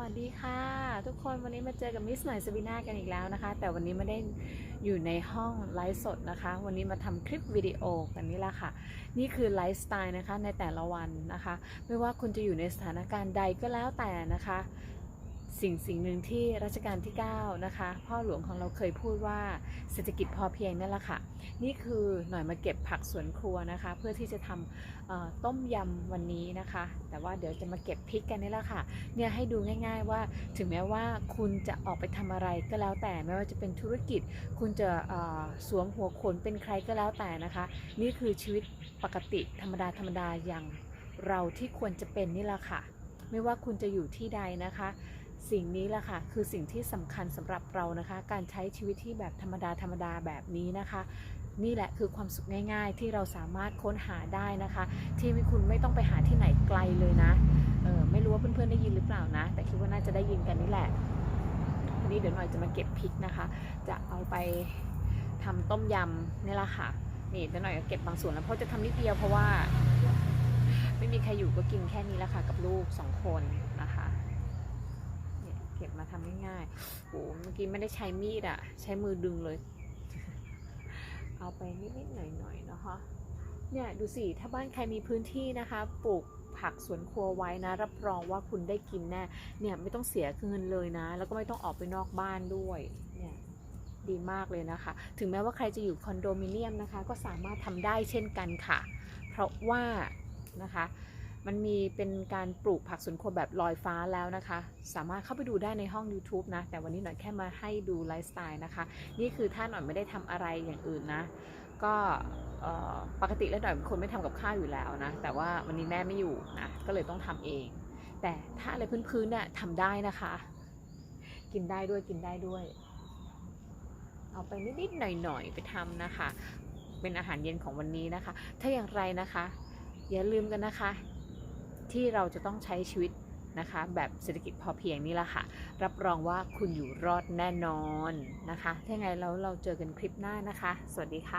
วัสดีค่ะ ทุกคนวันนี้มาเจอกับมิสหน่อยสวีนากันอีกแล้วนะคะ แต่วันนี้ไม่ได้อยู่ในห้องไลฟ์สดนะคะ วันนี้มาทำคลิปวิดีโอกันนี่แหละค่ะ นี่คือไลฟ์สไตล์นะคะในแต่ละวันนะคะ ไม่ว่าคุณจะอยู่ในสถานการณ์ใดก็แล้วแต่นะคะ สิ่งสิ่งหนึ่งที่รัชกาลที่ 9 นะคะ พ่อหลวงของเราเคยพูดว่าเศรษฐกิจพอเพียงนั่นแหละค่ะ นี่คือหน่อยมาเก็บผักสวนครัวนะคะ เพื่อที่จะทำต้มยำวันนี้นะคะ แต่ว่าเดี๋ยวจะมาเก็บพริกกันนี่แหละค่ะเนี่ยให้ดูง่าย ๆ ว่าถึงแม้ว่าคุณจะออกไปทำอะไรก็แล้วแต่ไม่ว่าจะเป็นธุรกิจ คุณจะสวมหัวโขนเป็นใครก็แล้วแต่นะคะ นี่คือชีวิตปกติธรรมดาธรรมดาอย่างเราที่ควรจะเป็นนี่แหละค่ะ ไม่ว่าคุณจะอยู่ที่ใดนะคะ สิ่งนี้แหละค่ะคือสิ่งที่สำคัญสำหรับเรานะคะ การใช้ชีวิตที่แบบธรรมดาธรรมดาแบบนี้นะคะ นี่แหละคือความสุขง่าย ๆ ที่เราสามารถค้นหาได้นะคะ ที่คุณไม่ต้องไปหาที่ไหนไกลเลยนะเออไม่รู้ว่าเพื่อนๆได้ยินหรือเปล่านะ แต่คิดว่าน่าจะได้ยินกันนี่แหละวันนี้เดี๋ยวหน่อยจะมาเก็บพริกนะคะ จะเอาไปทำต้มยำนี่แหละค่ะนี่เดี๋ยวหน่อยเก็บบางส่วนแล้วเพราะจะทำนิดเดียวเพราะว่า ไม่มีใครอยู่ก็กินแค่นี้แหละค่ะ กับลูกสองคนนะคะ มาทำง่ายๆโอ้เมื่อกี้ไม่ได้ใช้มีดอะใช้มือดึงเลย เอาไปนิดๆหน่อยๆนะคะเนี่ยดูสิ ถ้าบ้านใครมีพื้นที่นะคะ ปลูกผักสวนครัวไว้นะ รับรองว่าคุณได้กินแน่เนี่ยไม่ต้องเสียเงินเลยนะ แล้วก็ไม่ต้องออกไปนอกบ้านด้วยเนี่ยดีมากเลยนะคะ ถึงแม้ว่าใครจะอยู่คอนโดมิเนียมนะคะ ก็สามารถทำได้เช่นกันค่ะ เพราะว่านะคะ มันมีเป็นการปลูกผักสวนครัวแบบลอยฟ้าแล้วนะคะ สามารถเข้าไปดูได้ในห้อง YouTube นะ แต่วันนี้หน่อยแค่มาให้ดูไลฟ์สไตล์นะคะ นี่คือถ้าหน่อยไม่ได้ทำอะไรอย่างอื่นนะ ก็ปกติแล้วหน่อยเป็นคนไม่ทำกับข้าวอยู่แล้วนะ แต่ว่าวันนี้แม่ไม่อยู่นะ ก็เลยต้องทำเอง แต่ถ้าอะไรพื้นๆเนี่ยทำได้นะคะ กินได้ด้วยกินได้ด้วย เอาไปนิดๆหน่อยๆไปทำนะคะ เป็นอาหารเย็นของวันนี้นะคะ ถ้าอย่างไรนะคะอย่าลืมกันนะคะ ที่เราจะต้องใช้ชีวิตนะคะแบบเศรษฐกิจพอเพียงนี่แหละค่ะ รับรองว่าคุณอยู่รอดแน่นอนนะคะถ้าไงแล้วเราเจอกันคลิปหน้านะคะ สวัสดีค่ะ